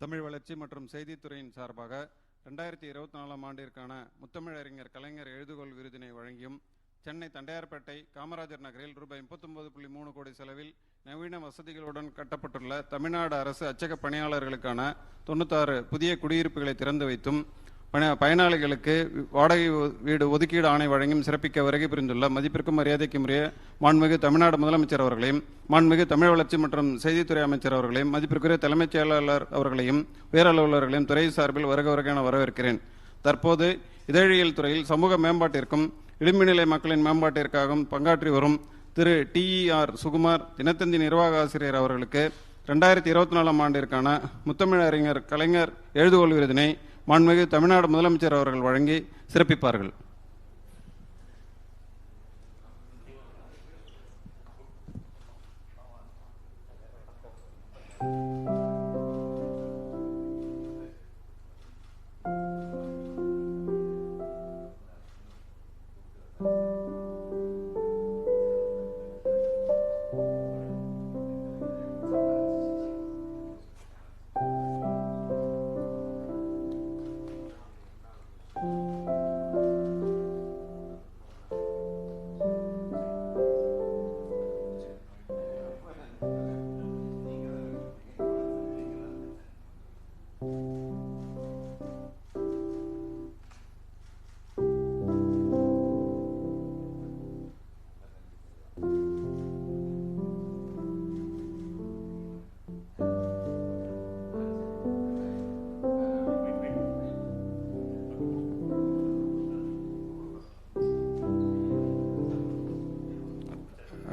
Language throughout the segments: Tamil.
தமிழ் வளர்ச்சி மற்றும் செய்தித்துறையின் சார்பாக ரெண்டாயிரத்தி இருபத்தி நாலாம் ஆண்டிற்கான முத்தமிழறிஞர் கலைஞர் எழுதுகோள் விருதினை வழங்கியும் சென்னை தண்டையார்பேட்டை காமராஜர் நகரில் ரூபாய் முப்பத்தொன்பது புள்ளி மூணு கோடி செலவில் நவீன வசதிகளுடன் கட்டப்பட்டுள்ள தமிழ்நாடு அரசு அச்சக பணியாளர்களுக்கான தொண்ணூத்தாறு புதிய குடியிருப்புகளை திறந்து வைத்தும் பயனாளிகளுக்கு வாடகை வீடு ஒதுக்கீடு ஆணை வழங்கியும் சிறப்பிக்க வருகை புரிந்துள்ள மதிப்பிற்கும் மரியாதைக்கும் உரிய மாண்புமிகு தமிழ்நாடு முதலமைச்சர் அவர்களையும் மாண்புமிகு தமிழ் வளர்ச்சி மற்றும் செய்தித்துறை அமைச்சர் அவர்களையும் மதிப்பிற்குரிய தலைமைச் செயலாளர் அவர்களையும் உயரலுவலர்களையும் துறை சார்பில் வருக வருக என வரவேற்கிறேன். தற்போது இதழியல் துறையில் சமூக மேம்பாட்டிற்கும் இளிமைநிலை மக்களின் மேம்பாட்டிற்காகவும் பங்காற்றி வரும் திரு. டிஇஆர் சுகுமார் தினத்தந்தி நிர்வாக ஆசிரியர் அவர்களுக்கு ரெண்டாயிரத்தி இருபத்தி நாலாம் ஆண்டிற்கான முத்தமிழறிஞர் கலைஞர் எழுதுகோள் விருதினை மாண்புமிகு தமிழ்நாடு முதலமைச்சர் அவர்கள் வழங்கி சிறப்பிப்பார்கள்.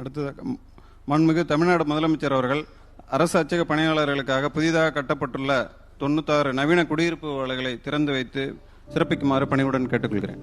அடுத்ததாக மண்மிகு தமிழ்நாடு முதலமைச்சர் அவர்கள் அரசு அச்சக பணியாளர்களுக்காக புதிதாக கட்டப்பட்டுள்ள தொண்ணூத்தாறு நவீன குடியிருப்பு வலைகளை திறந்து வைத்து சிறப்பிக்குமாறு பணிவுடன் கேட்டுக்கொள்கிறேன்.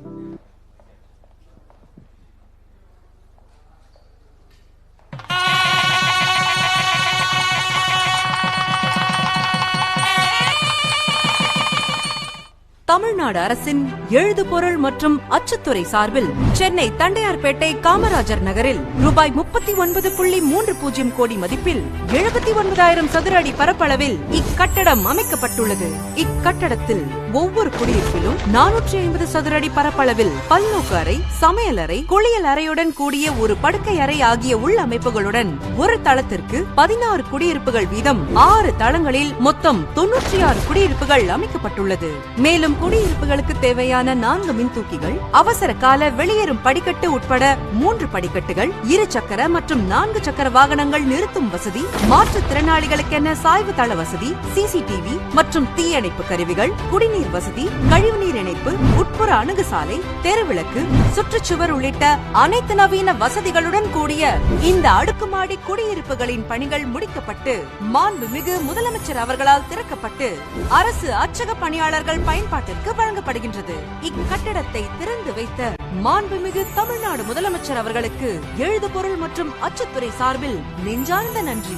தமிழ்நாடு அரசின் எழுதுபொருள் மற்றும் அச்சுத்துறை சார்பில் சென்னை தண்டையார்பேட்டை காமராஜர் நகரில் ரூபாய் முப்பத்தி ஒன்பது புள்ளி மூன்று பூஜ்ஜியம் கோடி மதிப்பில் எழுபத்தி ஒன்பதாயிரம் சதுர அடி பரப்பளவில் இக்கட்டடம் அமைக்கப்பட்டுள்ளது. இக்கட்டடத்தில் ஒவ்வொரு குடியிருப்பிலும் நானூற்றி ஐம்பது சதுர அடி பரப்பளவில் பல்நோக்கு அறை சமையலறை குளியல் அறையுடன் கூடிய ஒரு படுக்கை அறை ஆகிய உள்ளமைப்புகளுடன் ஒரு தளத்திற்கு பதினாறு குடியிருப்புகள் வீதம் ஆறு தளங்களில் மொத்தம் தொன்னூற்றி ஆறு குடியிருப்புகள் அமைக்கப்பட்டுள்ளது. மேலும் குடியிருப்புகளுக்கு தேவையான நான்கு மின்தூக்கிகள் அவசர கால வெளியேறும் படிக்கட்டு உட்பட மூன்று படிக்கட்டுகள் இரு சக்கர மற்றும் நான்கு சக்கர வாகனங்கள் நிறுத்தும் வசதி மாற்றுத்திறனாளிகளுக்கென சாய்வு தள வசதி சிசிடிவி மற்றும் தீயணைப்பு கருவிகள் குடிநீர் வசதி கழிவுநீர் இணைப்பு உட்புற அணுகுசாலை தெருவிளக்கு சுற்றுச்சுவர் உள்ளிட்ட அனைத்து நவீன வசதிகளுடன் கூடிய இந்த அடுக்குமாடி குடியிருப்புகளின் பணிகள் முடிக்கப்பட்டு மாண்புமிகு முதலமைச்சர் அவர்களால் திறக்கப்பட்டு அரசு அச்சக பணியாளர்கள் பயன்பாட்டிற்கு வழங்கப்படுகின்றது. இக்கட்டடத்தை திறந்து வைத்த மாண்புமிகு தமிழ்நாடு முதலமைச்சர் அவர்களுக்கு எழுதுபொருள் மற்றும் அச்சுத்துறை சார்பில் நெஞ்சார்ந்த நன்றி.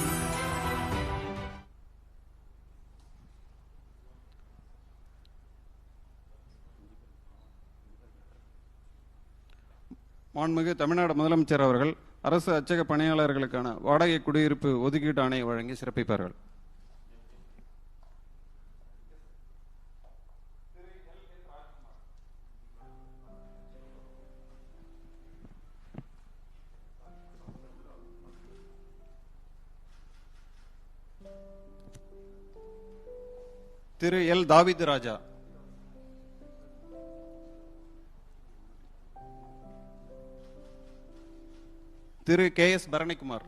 மாண்புமிகு தமிழ்நாடு முதலமைச்சர் அவர்கள் அரசு அச்சக பணியாளர்களுக்கான வாடகை குடியிருப்பு ஒதுக்கீட்டு ஆணையை வழங்கி சிறப்பிப்பார்கள். திரு எல். தாவித் ராஜா. திரு கே. எஸ். பரணிக்குமார்.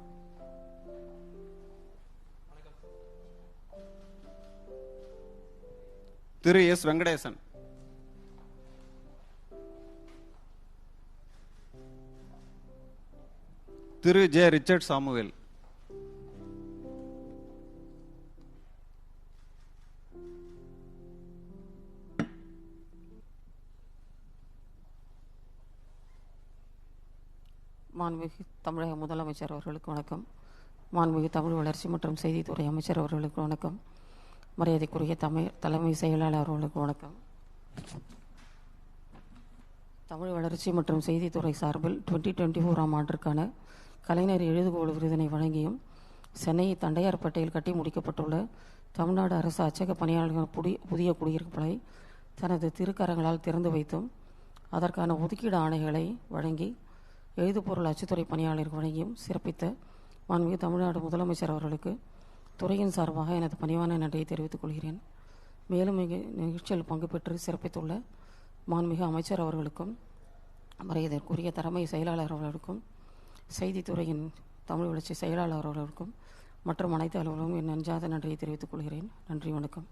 திரு எஸ். வெங்கடேசன். திரு ஜே. Richard Samuel. மாண்புமிகு தமிழக முதலமைச்சர் அவர்களுக்கு வணக்கம். மாண்புமிகு தமிழ் வளர்ச்சி மற்றும் செய்தித்துறை அமைச்சர் அவர்களுக்கு வணக்கம். மரியாதைக்குரிய தமிழ் தலைமை செயலாளர் அவர்களுக்கு வணக்கம். தமிழ் வளர்ச்சி மற்றும் செய்தித்துறை சார்பில் டுவெண்ட்டி டுவெண்ட்டி ஃபோராம் ஆண்டிற்கான கலைஞர் எழுதுகோள் விருதினை வழங்கியும் சென்னை தண்டையார்பேட்டையில் கட்டி முடிக்கப்பட்டுள்ள தமிழ்நாடு அரசு அச்சக பணியாளர்கள் புதிய புதிய குடியிருப்புகளை தனது திருக்கரங்களால் திறந்து வைத்தும் அதற்கான ஒதுக்கீடு ஆணைகளை வழங்கி எழுதுபொருள் அச்சுத்துறை பணியாளர் வழங்கியும் சிறப்பித்த மாண்புமிகு தமிழ்நாடு முதலமைச்சர் அவர்களுக்கு துறையின் சார்பாக எனது பணிவான நன்றியை தெரிவித்துக் கொள்கிறேன். மேலும் இங்கு நிகழ்ச்சியில் பங்கு பெற்று சிறப்பித்துள்ள மாண்புமிகு அமைச்சர் அவர்களுக்கும் மரியாதைக்குரிய தலைமை செயலாளர் அவர்களுக்கும் செய்தித்துறையின் தமிழ் வளர்ச்சி செயலாளர் அவர்களுக்கும் மற்றும் அனைத்து அலுவலகம் என் நஞ்சாத நன்றியை தெரிவித்துக் கொள்கிறேன். நன்றி வணக்கம்.